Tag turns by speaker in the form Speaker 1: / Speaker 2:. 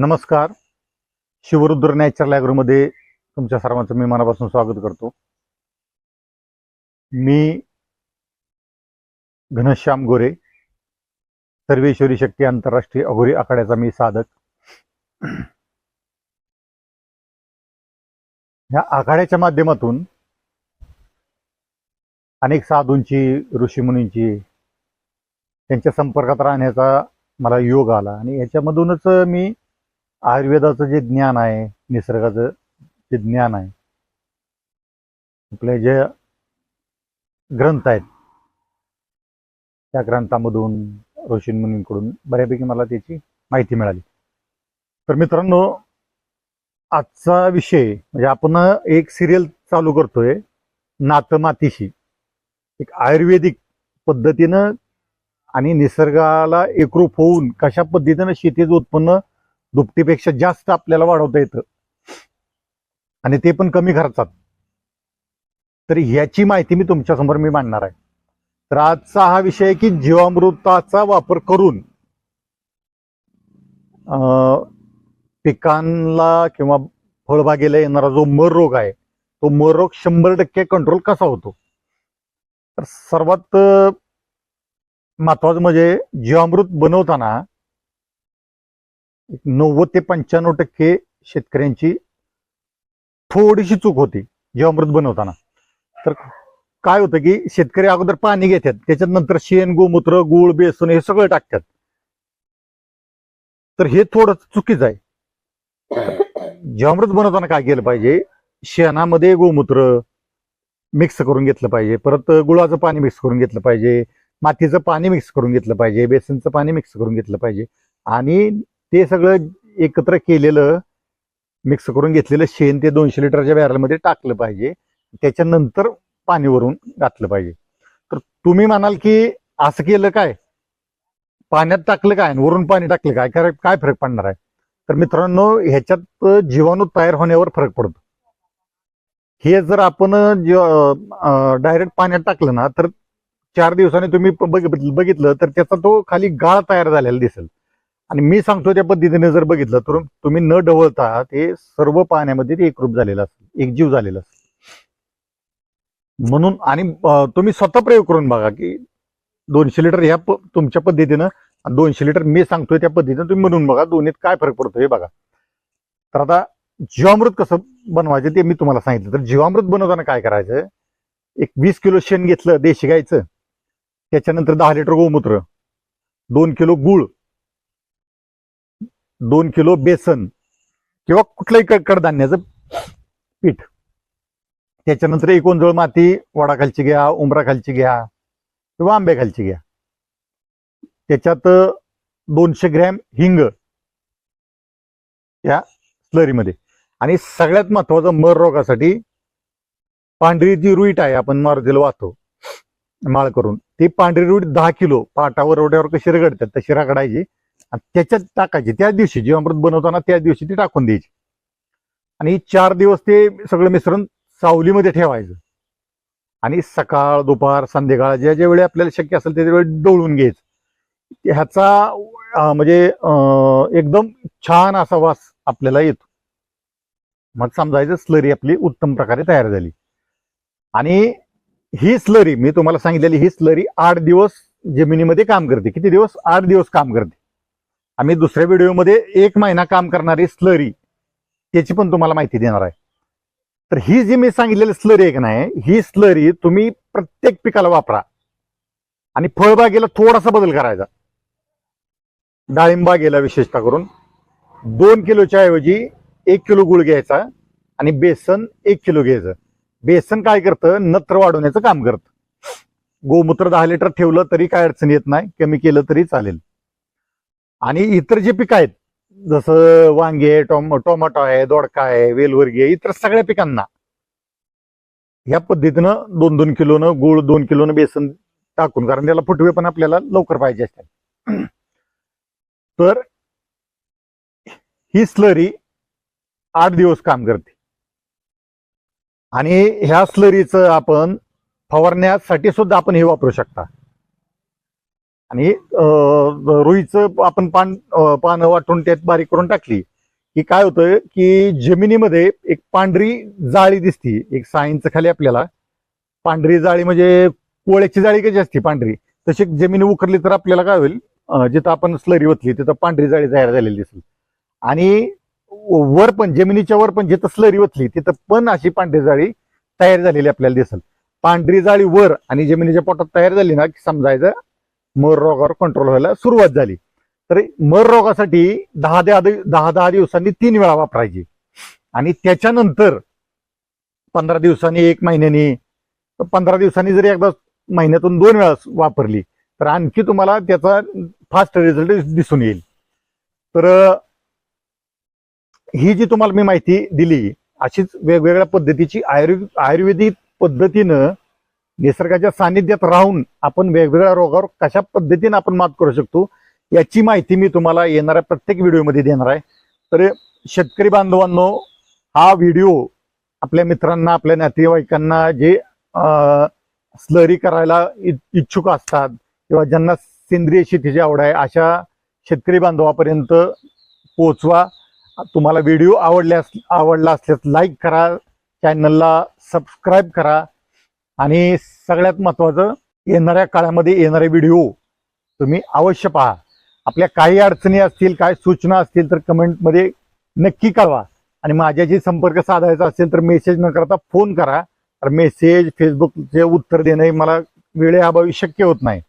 Speaker 1: नमस्कार. शिवरुद्र नॅचरल ॲग्रोमध्ये तुमच्या सर्वांचं मी मनापासून स्वागत करतो. मी घनश्याम गोरे सर्वेश्वरी शक्ती आंतरराष्ट्रीय अघोरी आखाड्याचा मी साधक. या आखाड्याच्या माध्यमातून अनेक साधूंची ऋषीमुनींची त्यांच्या संपर्कात राहण्याचा मला योग आला आणि याच्यामधूनच मी आयुर्वेदाचं जे ज्ञान आहे निसर्गाचं जे ज्ञान आहे आपले जे ग्रंथ आहेत त्या ग्रंथामधून ऋषीमुनींकडून बऱ्यापैकी मला त्याची माहिती मिळाली. तर मित्रांनो आजचा विषय म्हणजे आपण एक सिरियल चालू करतोय नातं मातीशी. एक आयुर्वेदिक पद्धतीनं आणि निसर्गाला एकरूप होऊन कशा पद्धतीनं शेतीचं उत्पन्न दुपटीपेक्षा जास्त आपल्याला वाढवता येतं. आणि ते पण कमी खर्चात. तर ह्याची माहिती मी तुमच्यासमोर मी मांडणार आहे. तर आजचा हा विषय आहे की जीवामृताचा वापर करून पिकांना किंवा फळबागेला येणारा जो मर रोग आहे तो मर रोग शंभर टक्के कंट्रोल कसा होतो? तर सर्वात महत्वाचं म्हणजे जीवामृत बनवताना नव्वद ते पंच्याण्णव टक्के शेतकऱ्यांची थोडीशी चूक होती जीवामृत बनवताना. तर काय होतं की शेतकरी अगोदर पाणी घेतात त्याच्यात नंतर शेण गोमूत्र गुळ बेसन हे सगळं टाकतात. तर हे थोडं चुकीचं आहे. जीवामृत बनवताना काय केलं पाहिजे शेणामध्ये गोमूत्र मिक्स करून घेतलं पाहिजे परत गुळाचं पाणी मिक्स करून घेतलं पाहिजे मातीचं पाणी मिक्स करून घेतलं पाहिजे बेसनचं पाणी मिक्स करून घेतलं पाहिजे आणि ते सगळं एकत्र केलेलं मिक्स करून घेतलेलं शेण ते दोनशे लिटरच्या बॅरलमध्ये टाकलं पाहिजे. त्याच्यानंतर पाणी वरून घातलं पाहिजे. तर तुम्ही म्हणाल की असं केलं काय? पाण्यात टाकलं काय? वरून पाणी टाकलं काय? काय काय फरक पडणार आहे? तर मित्रांनो ह्याच्यात जीवाणू तयार होण्यावर फरक पडतो. हे जर आपण डायरेक्ट पाण्यात टाकलं ना तर चार दिवसांनी तुम्ही बघितलं बघितलं तर त्याचा तो खाली गाळ तयार झालेला दिसेल. आणि मी सांगतो त्या पद्धतीने जर बघितलं तर तुम्ही न ढवळता ते सर्व पाण्यामध्ये ते एकरूप झालेलं असेल एकजीव झालेलं असेल. म्हणून आणि तुम्ही स्वतः प्रयोग करून बघा की दोनशे लिटर ह्या तुमच्या पद्धतीनं आणि दोनशे लिटर मी सांगतोय त्या पद्धतीनं तुम्ही म्हणून बघा दोन्हीत काय फरक पडतो हे बघा. तर आता जीवामृत कसं बनवायचं ते मी तुम्हाला सांगितलं. तर जीवामृत बनवताना काय करायचं? एक वीस किलो शेण घेतलं देशी गायचं त्याच्यानंतर दहा लिटर गोमूत्र दोन किलो गुळ दोन किलो बेसन किंवा कुठलंही कडधान्याचं पीठ. त्याच्यानंतर एकोणजळ माती वडाखालची घ्या उमराखालची घ्या किंवा आंब्याखालची घ्या. त्याच्यात दोनशे ग्रॅम हिंग या स्लरीमध्ये. आणि सगळ्यात महत्वाचं मर रोगासाठी पांढरी जी रुईट आहे आपण मारुतीला वाहतो माळ करून ती पांढरी रुईट दहा किलो पाटावर रोड्यावर कशी रगडतात तशी रगडायची. आणि त्याच्यात टाकायची. त्याच दिवशी जीवामृत बनवताना त्याच दिवशी ती टाकून द्यायची. आणि चार दिवस ते सगळं मिश्रण सावलीमध्ये ठेवायचं. आणि सकाळ दुपार संध्याकाळ ज्या ज्या वेळी आपल्याला शक्य असेल त्या वेळी डोळून घ्यायचं. ह्याचा म्हणजे अं, एकदम छान असा वास आपल्याला येतो. मग समजायचं स्लरी आपली उत्तम प्रकारे तयार झाली. आणि ही स्लरी मी तुम्हाला सांगितलेली ही स्लरी आठ दिवस जमिनीमध्ये काम करते. किती दिवस? आठ दिवस काम करते. आम्ही दुसऱ्या व्हिडिओमध्ये एक महिना काम करणारी स्लरी त्याची पण तुम्हाला माहिती देणार आहे. तर ही जी मी सांगितलेली स्लरी एक नाही ही स्लरी तुम्ही प्रत्येक पिकाला वापरा. आणि फळबागेला थोडासा बदल करायचा. डाळिंबागेला विशेषतः करून दोन किलोच्या ऐवजी एक किलो गुळ घ्यायचा आणि बेसन एक किलो घ्यायचं. बेसन काय करतं? नत्र वाढवण्याचं काम करतं. गोमूत्र दहा लिटर ठेवलं तरी काय अडचण येत नाही कमी केलं तरी चालेल. आणि इतर जे पिकं आहेत जसं वांगे टोम टोमॅटो आहे दोडका आहे वेलवर्गी आहे इतर सगळ्या पिकांना ह्या पद्धतीनं दोन दोन किलोनं गुळ दोन किलोनं बेसन टाकून कारण त्याला फुटवे पण आपल्याला लवकर पाहिजे असतात. तर ही स्लरी आठ दिवस काम करते. आणि ह्या स्लरीचं आपण फवारण्यासाठी सुद्धा आपण हे वापरू शकता. आणि अं, रुईचं आपण पान पानं वाटून त्यात बारीक करून टाकली की काय होतं की जमिनीमध्ये एक पांढरी जाळी दिसती एक सहा इंच खाली आपल्याला. पांढरी जाळी म्हणजे कोळ्याची जाळी कशी असते पांढरी? तशी जमीन उकरली तर आपल्याला काय होईल? जिथं आपण स्लरी ओतली तिथं पांढरी जाळी तयार झालेली दिसेल. आणि वर पण जमिनीच्या वर पण जिथं स्लरी ओतली तिथं पण अशी पांढरी जाळी तयार झालेली आपल्याला दिसेल. पांढरी जाळी वर आणि जमिनीच्या पोटात तयार झाली ना की समजायचं मर रोगावर कंट्रोल व्हायला सुरुवात झाली. तर मर रोगासाठी दहा दहा दहा दहा दिवसांनी तीन वेळा वापरायची. आणि त्याच्यानंतर पंधरा दिवसांनी एक महिन्यानी पंधरा दिवसांनी जरी एकदा महिन्यातून दोन वेळा वापरली तर आणखी तुम्हाला त्याचा फास्ट रिझल्ट दिसून येईल. तर ही जी तुम्हाला मी माहिती दिली अशीच वेगवेगळ्या पद्धतीची आयुर्वे आयुर्वेदिक पद्धतीनं निसर्गाच्या सानिध्यात राहून आपण वेगवेगळ्या रोगावर कशा पद्धतीने आपण मात करू शकतो याची माहिती मी तुम्हाला येणाऱ्या प्रत्येक व्हिडिओमध्ये देणार आहे. तर शेतकरी बांधवांनो हा व्हिडिओ आपल्या मित्रांना आपल्या नातेवाईकांना जे स्लरी करायला इ- इच्छुक असतात किंवा ज्यांना सेंद्रिय शेतीची आवड आहे अशा शेतकरी बांधवापर्यंत पोचवा तुम्हाला व्हिडिओ आवडल्यास आवडला असल्यास लाईक करा चॅनलला सबस्क्राईब करा. आणि सगळ्यात महत्त्वाचं येणाऱ्या काळामध्ये येणारे व्हिडिओ तुम्ही अवश्य पहा. आपल्या काही अडचणी असतील काय सूचना असतील तर कमेंटमध्ये नक्की कळवा. आणि माझ्याशी संपर्क साधायचा असेल तर मेसेज न करता फोन करा. तर मेसेज फेसबुकचे उत्तर देणे मला वेळेअभावी शक्य होत नाही.